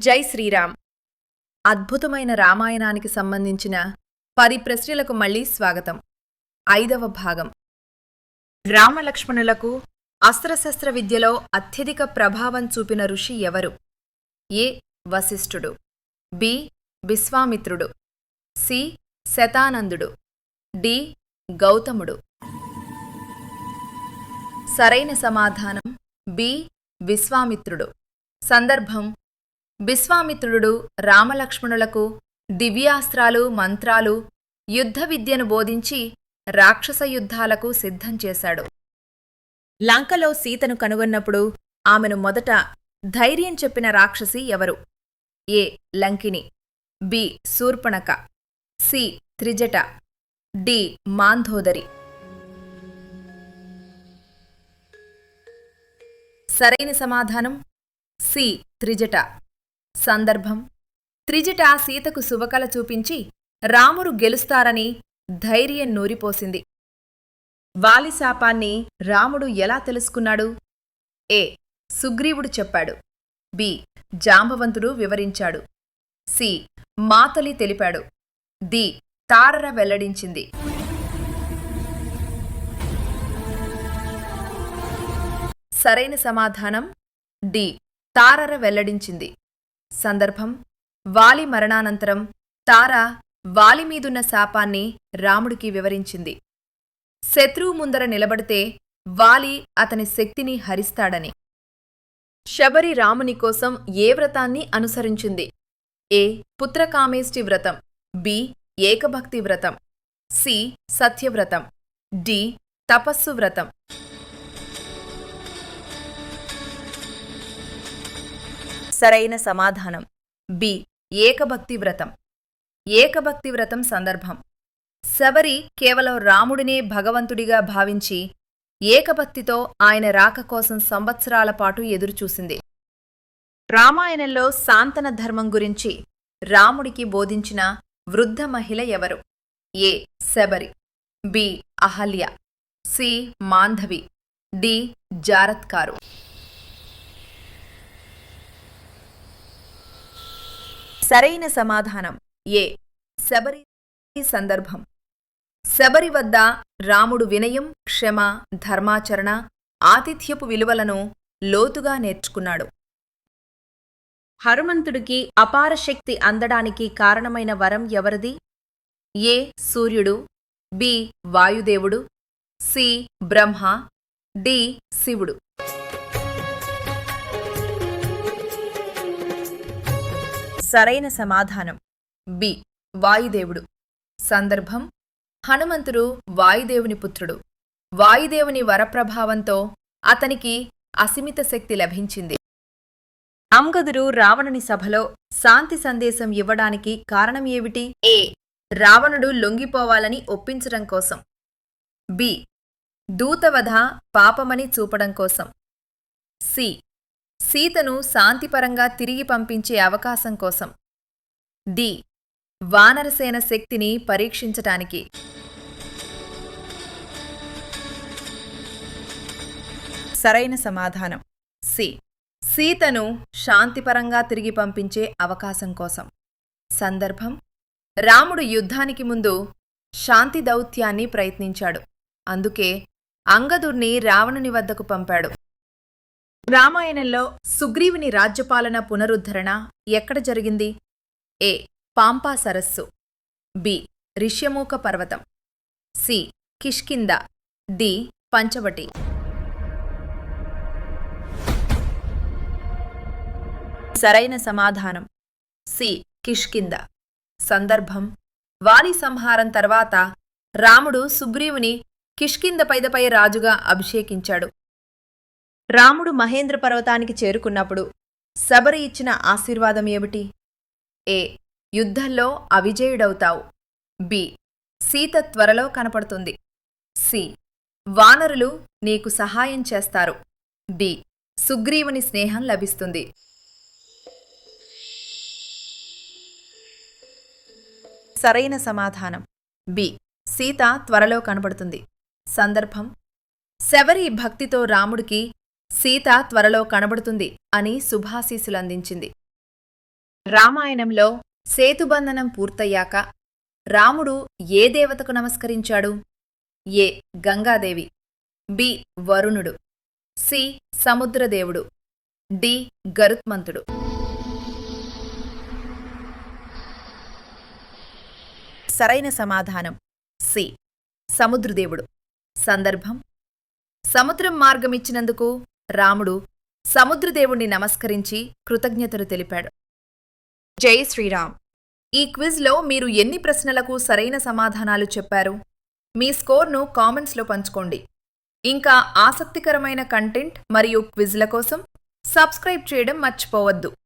జై శ్రీరామ్. అద్భుతమైన రామాయణానికి సంబంధించిన పది ప్రశ్నలకు మళ్ళీ స్వాగతం. ఐదవ భాగం. రామలక్ష్మణులకు అస్త్రశస్త్ర విద్యలో అత్యధిక ప్రభావం చూపిన ఋషి ఎవరు? ఏ. వశిష్ఠుడు. బి. విశ్వామిత్రుడు. సి. శతానందుడు. డి. గౌతముడు. సరైన సమాధానం. బి. విశ్వామిత్రుడు. సందర్భం విశ్వామిత్రుడు రామలక్ష్మణులకు దివ్యాస్త్రాలు మంత్రాలు యుద్ధ విద్యను బోధించి రాక్షస యుద్ధాలకు సిద్ధం చేశాడు. లంకలో సీతను కనుగొన్నప్పుడు ఆమెను మొదట ధైర్యం చెప్పిన రాక్షసి ఎవరు? A. Lankini B. Shurpanakha C. Trijata D. Mandodari. సరైన సమాధానం సి. త్రిజట. సందర్భం. త్రిజట సీతకు శుభకళ చూపించి రాముడు గెలుస్తారని ధైర్యం నూరిపోసింది. వాలిశాపాన్ని రాముడు ఎలా తెలుసుకున్నాడు? ఏ. సుగ్రీవుడు చెప్పాడు. బి. జాంబవంతుడు వివరించాడు. సి. మాతలి తెలిపాడు. ది తారర వెల్లడించింది. సరైన సమాధానం. డి. తారర వెల్లడించింది. సందర్భం. వాలి మరణానంతరం తార వాలి మీదున్న శాపాన్ని రాముడికి వివరించింది. శత్రువు ముందర నిలబడితే వాలి అతని శక్తిని హరిస్తాడని. శబరి రాముని కోసం ఏ వ్రతాన్ని అనుసరించింది? ఏ. పుత్రకామేష్టి వ్రతం. బి. ఏకభక్తి వ్రతం. సి. సత్యవ్రతం. డి. తపస్సు వ్రతం. సరైన సమాధానం. బి. ఏకభక్తి వ్రతం. ఏకభక్తి వ్రతం సందర్భం. శబరి కేవలం రాముడినే భగవంతుడిగా భావించి ఏకభక్తితో ఆయన రాక కోసం సంవత్సరాల పాటు ఎదురుచూసింది. రామాయణంలో శాంతన ధర్మం గురించి రాముడికి బోధించిన వృద్ధ మహిళ ఎవరు? A. Shabari. B. Ahalya. C. Mandavi. D. Jaratkaru. సరైన సమాధానం. ఏ. శబరి సందర్భం. శబరి వద్ద రాముడు వినయం క్షమ ధర్మాచరణ ఆతిథ్యపు విలువలను లోతుగా నేర్చుకున్నాడు. హనుమంతుడికి అపార శక్తి అందడానికి కారణమైన వరం ఎవరిది? ఏ. సూర్యుడు బి. వాయుదేవుడు సి. బ్రహ్మ డి. శివుడు. సరైన సమాధానం. బి. వాయుదేవుడు. సందర్భం. హనుమంతుడు వాయుదేవుని పుత్రుడు. వాయుదేవుని వరప్రభావంతో అతనికి అసిమిత శక్తి లభించింది. అంగదుడు రావణుని సభలో శాంతి సందేశం ఇవ్వడానికి కారణం ఏమిటి? ఏ. రావణుడు లొంగిపోవాలని ఒప్పించడం కోసం. బి. దూతవధ పాపమని చూపడం కోసం. సి. సీతను శాంతిపరంగా తిరిగి పంపించే అవకాశం కోసం. డి. వానరసేన శక్తిని పరీక్షించటానికి. సరైన సమాధానం. సి. సీతను శాంతిపరంగా తిరిగి పంపించే అవకాశం కోసం. సందర్భం. రాముడు యుద్ధానికి ముందు శాంతి దౌత్యాన్ని ప్రయత్నించాడు. అందుకే అంగదుర్ని రావణుని వద్దకు పంపాడు. రామాయణంలో సుగ్రీవుని రాజ్యపాలన పునరుద్ధరణ ఎక్కడ జరిగింది? ఏ. పాంపా సరస్సు. బి. రిష్యమూక పర్వతం. సి. కిష్కింద డి. పంచవటి. సరైన సమాధానం. సి. కిష్కింద సందర్భం. వాలి సంహారం తర్వాత రాముడు సుగ్రీవుని కిష్కింద పైదపై రాజుగా అభిషేకించాడు. రాముడు మహేంద్ర పర్వతానికి చేరుకున్నప్పుడు శబరి ఇచ్చిన ఆశీర్వాదం ఏమిటి? ఏ. యుద్ధంలో అవిజయుడవుతావు. బి. సీత త్వరలో కనపడుతుంది. సి. వానరులు నీకు సహాయం చేస్తారు. డి. సుగ్రీవుని స్నేహం లభిస్తుంది. సరైన సమాధానం. బి. సీత త్వరలో కనబడుతుంది సందర్భం. శబరి భక్తితో రాముడికి సీత త్వరలో కనబడుతుంది అని శుభాశీసులందించింది రామాయణంలో సేతుబంధనం పూర్తయ్యాక రాముడు ఏ దేవతకు నమస్కరించాడు? ఏ. గంగాదేవి. బి. వరుణుడు. సి. సముద్రదేవుడు. డి. గరుత్మంతుడు. సరైన సమాధానం. సి. సముద్రదేవుడు. సందర్భం. సముద్రం మార్గమిచ్చినందుకు రాముడు సముద్రదేవుణ్ణి నమస్కరించి కృతజ్ఞతలు తెలిపాడు. జై శ్రీరామ్. ఈ క్విజ్లో మీరు ఎన్ని ప్రశ్నలకు సరైన సమాధానాలు చెప్పారు? మీ స్కోర్ను కామెంట్స్లో పంచుకోండి. ఇంకా ఆసక్తికరమైన కంటెంట్ మరియు క్విజ్ల కోసం సబ్స్క్రైబ్ చేయడం మర్చిపోవద్దు.